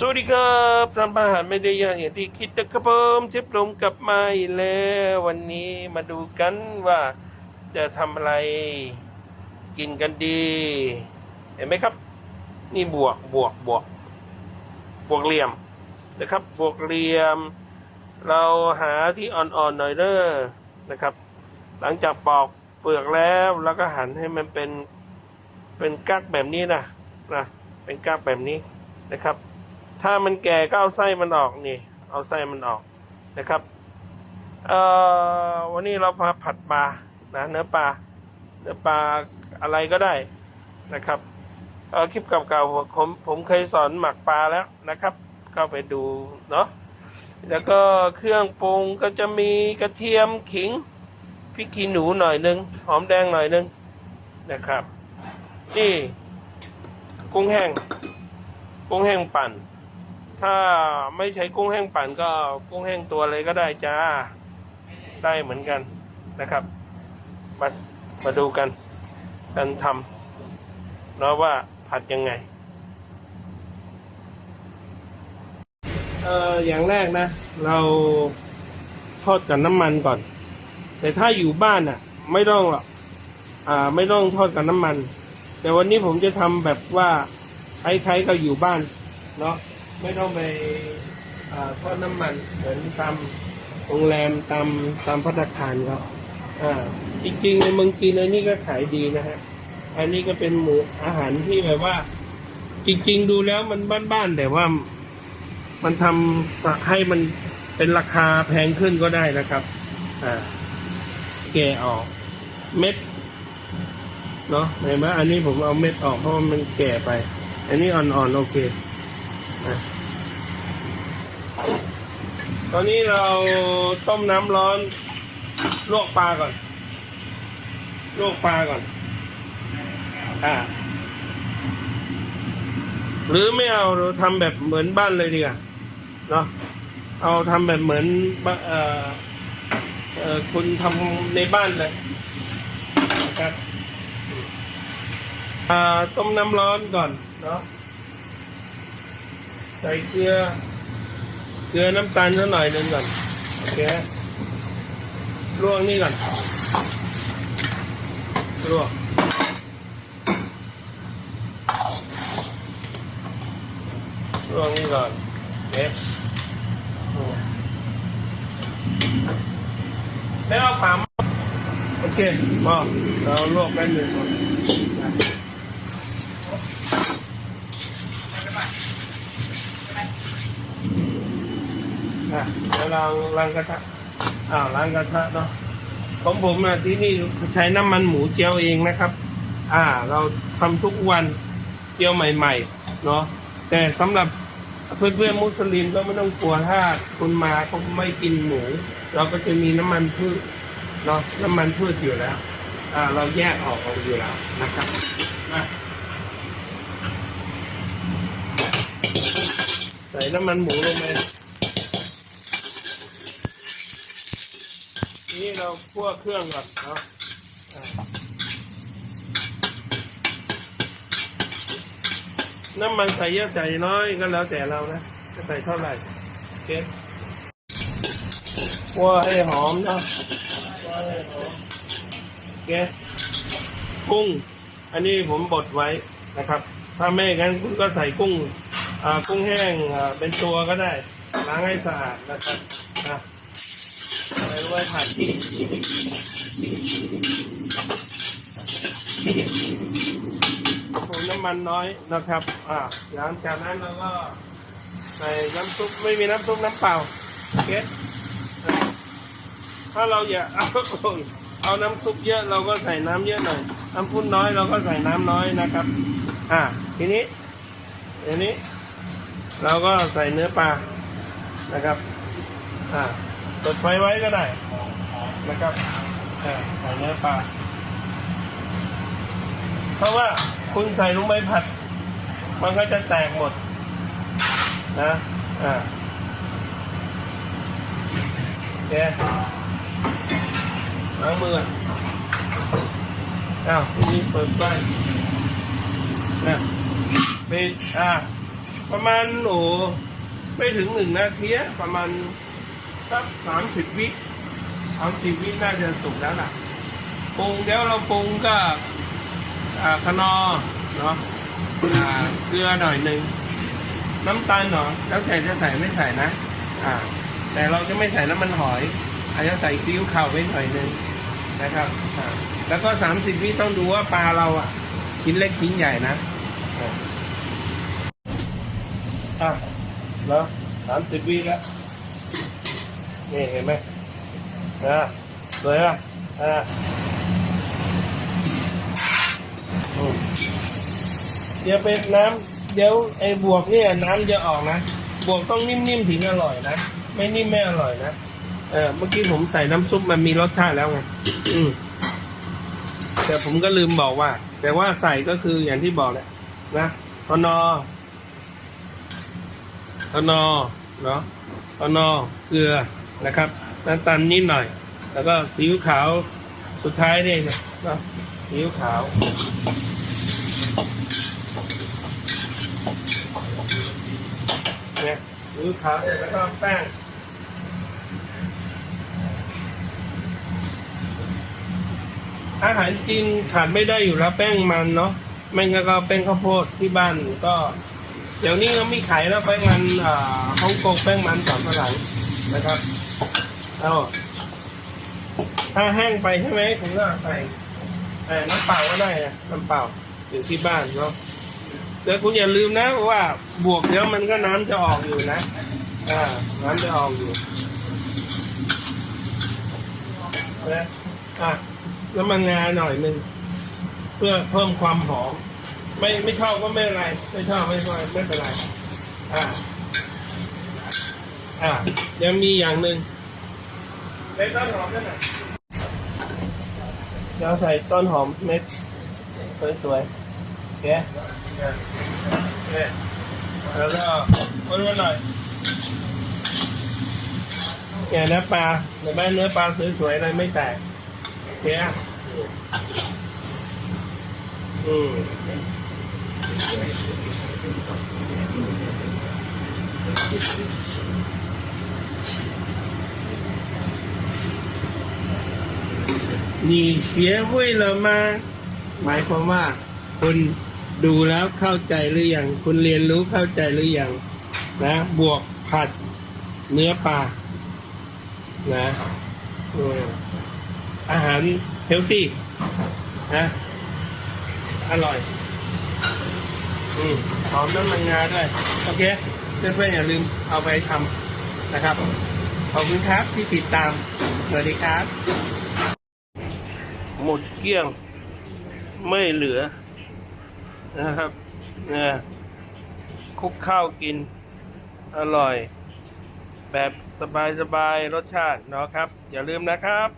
สวัสดีครับทำอาหารไม่ได้ยากอย่างที่คิดนะครับผมเชฟลงกลับมาอีกแล้ววันนี้มาดูกันว่าจะทำอะไรกินกันดี เห็นไหมครับ นี่บวกบวกบวก บวกเหลี่ยมนะครับ บวกเหลี่ยม เราหาที่อ่อนๆหน่อยเด้อนะครับ หลังจากปอกเปลือกแล้วแล้วก็หั่นให้มันเป็นเป็นกักแบบนี้นะนะเป็นกักแบบนี้นะครับ ถ้ามันแก่ก็เอาไส้มันออกนี่ เอาไส้มันออกนะครับเอ่อวันนี้เราพาผัดปลานะเนื้อปลาเนื้อปลาอะไรก็ได้นะครับเออคลิปเก่าๆผมผมเคยสอนหมักปลาแล้วนะครับเข้าไปดูเนาะแล้วก็เครื่องปรุงก็จะมีกระเทียมขิงพริกขี้หนูหน่อยนึงหอมแดงหน่อยนึงนะครับ นี่ กุ้งแห้ง กุ้งแห้งปั่น ถ้าไม่ใช้กุ้งแห้งปั่นก็กุ้งแห้งตัวเลยก็ได้จ้า ได้เหมือนกันนะครับ มามาดูกันกันทำเนาะว่าผัดยังไง เอออย่างแรกนะ เราทอดกับน้ำมันก่อน แต่ถ้าอยู่บ้านอะ ไม่ต้องหรอกอ่า ไม่ต้องทอดกับน้ำมัน แต่วันนี้ผมจะทำแบบว่าคล้ๆกับอยู่บ้าน เนาะ ไม่ต้องไปทอดน้ำมันเหมือนตามโรงแรมตามตามพัตตาคารเขาอ่าจริงๆในเมืองจีนอันนี้ก็ขายดีนะฮะอันนี้ก็เป็นหมูอาหารที่แบบว่า จริง ๆ ดูแล้วมันบ้านๆแต่ว่ามันทำให้มันเป็นราคาแพงขึ้นก็ได้นะครับ อ่าแกะออก เม็ดเนาะเห็นไหมอันนี้ผมเอาเม็ดออกเพราะว่ามันแก่ไป อันนี้อ่อนๆโอเค ตอนนี้เราต้มน้ำร้อน ลวกปลาก่อน ลวกปลาก่อน อ่า หรือไม่เอาเราทำแบบเหมือนบ้านเลยดีกว่าเนาะเอาทำแบบเหมือนบ้านเอ่อเอ่อคุณทำในบ้านเลยนะครับอ่าต้มน้ำร้อนก่อนเนาะ ส่เกลือ เกลือน้ำตาลนิดหน่อยนึงก่อนโอเคลวกนี่ก่อนลวกลวกนี่ก่อนโอเคแล้วเอาผามโอเคพอเราลวกแป๊บหนึงก่อน อะเดี๋ยวเราล้างกระทะอ้าวล้างกระทะเนาะของผมนะที่นี่ใช้น้ำมันหมูเจียวเองนะครับ อ่า เราทำทุกวันเจียวใหม่ ๆ เนาะแต่สำหรับเพื่อนๆมุสลิมก็ไม่ต้องกลัวถ้าคุณมาเขาไม่กินหมู เราก็จะมีน้ำมันพืชเนาะน้ำมันพืชอยู่แล้ว อ่า เราแยกออกออกอยู่แล้วนะครับอะใส่น้ำมันหมูลงไป นี่เราคั่วเครื่องก่อนเนาะน้ำมันใส่เยอะใส่น้อยก็แล้วแต่เรานะจะใส่เท่าไหร่โอเคคั่วให้หอมเนาะคั่วให้หอมโอเคกุ้ง อันนี้ผมบดไว้นะครับ ถ้าไม่งั้นคุณก็ใส่กุ้งกุ้งแห้งเป็นตัวก็ได้ล้างให้สะอาดนะครับอะ ไปไว้ผัดผมน้ำมันน้อยนะครับ อ่าหลังจากนั้นเราก็ใส่น้ำซุปไม่มีน้ำซุปน้ำเปล่าโอเคถ้าเราอยากเอาเอาน้ำซุปเยอะเราก็ใส่น้ำเยอะหน่อย น้ำพุน้อยเราก็ใส่น้ำน้อยนะครับ อ่า ทีนี้ทีนี้ เราก็ใส่เนื้อปลานะครับ อ่า ปิดไฟไว้ก็ได้นะครับใส่เนื้อปลาเพราะว่าคุณใส่ลงไปผัด มันก็จะแตกหมด นะอ่าโอเคล้างมือก่อนอ้าวทีนี้เปิดไฟนะปิดอ่าประมาณโอ้ไม่ถึงหนึ่งนาทีประมาณ สักสามสิบวิสามสิบวิน่าจะสุกแล้วล่ะปรุงเดี๋ยวเราปรุงก็อ่าคนอเนาะเกลือหน่อยหนึ่งน้ำตาลเนาะแล้วใส่จะใส่ไม่ใส่นะอ่าแต่เราจะไม่ใส่น้ำมันหอย อาจจะใส่ซีอิ๊วขาวไว้หน่อยหนึ่งนะครับอ่าแล้วก็สามสิบวิต้องดูว่าปลาเราอะชิ้นเล็กชิ้นใหญ่นะอ่าอะแล้วสามสิบวิแล้ว นี่เห็นไหมอ่าสวยป่ะอ่าอืมเดี๋ยวเป็นน้ำเดี๋ยวไอ้บวกเนี่ยน้ำจะออกนะ บวกต้องนิ่มๆถึงอร่อยนะ ไม่นิ่มไม่อร่อยนะ เออเมื่อกี้ผมใส่น้ำซุปมันมีรสชาติแล้วไง อืมแต่ผมก็ลืมบอกว่า แต่ว่าใส่ก็คืออย่างที่บอกแหละนะพนอพนอเนาะพนอเกลือ นะครับน้ำตาลนิดหน่อย แล้วก็ซีอิ๊วขาวสุดท้ายนี่นะเนาะซีอิ๊วขาวเนี่ยซีอิ๊วขาวแล้วก็แป้งอาหารจีนขาดไม่ได้อยู่แล้วแป้งมันเนาะไม่งั้นก็แป้งข้าวโพดที่บ้านก็ เดี๋ยวนี้ก็มีขายแล้วแป้งมันอ่าฮ่องกงแป้งมันสามฝรั่ง นะครับเอาถ้าแห้งไปใช่ไหมผมก็ใส่เอ่น้ำเปล่าก็ได้นะน้ำเปล่าอยู่ที่บ้านเนาะแต่คุณอย่าลืมนะว่าบวกเดี๋ยวมันก็น้ำจะออกอยู่นะอ่าน้ำจะออกอยู่นะอะน้ำมันงาหน่อยหนึ่งเพื่อเพิ่มความหอม ไม่ไม่ชอบก็ไม่เป็นไร ไม่ชอบไม่ชอบไม่เป็นไรอ่า อ่ายังมีอย่างหนึ่งเม็ดต้นหอมด้วยนะเดี๋ยวใส่ต้นหอมเม็ดสวยๆโอเคโอเคแล้วก็คนละหน่อยแกเนื้อปลาเห็นไหมเนื้อปลาสวยๆอะไรไม่แตกโอเคอะอืม นี่เสียเว้ยเหรอมาหมายความว่า คุณดูแล้วเข้าใจหรือยัง คุณเรียนรู้เข้าใจหรือยังนะ บวกผัดเนื้อปลานะอืมอาหารเฮลตี้นะอร่อยอืมหอมน้ำมันงาด้วย โอเค เพื่อนๆอย่าลืมเอาไปทำนะครับ ขอบคุณครับที่ติดตาม สวัสดีครับ หมดเกลี้ยง ไม่เหลือนะครับเนี่ยคุกข้าวกิน อร่อย แบบสบายๆรสชาติเนาะครับ อย่าลืมนะครับ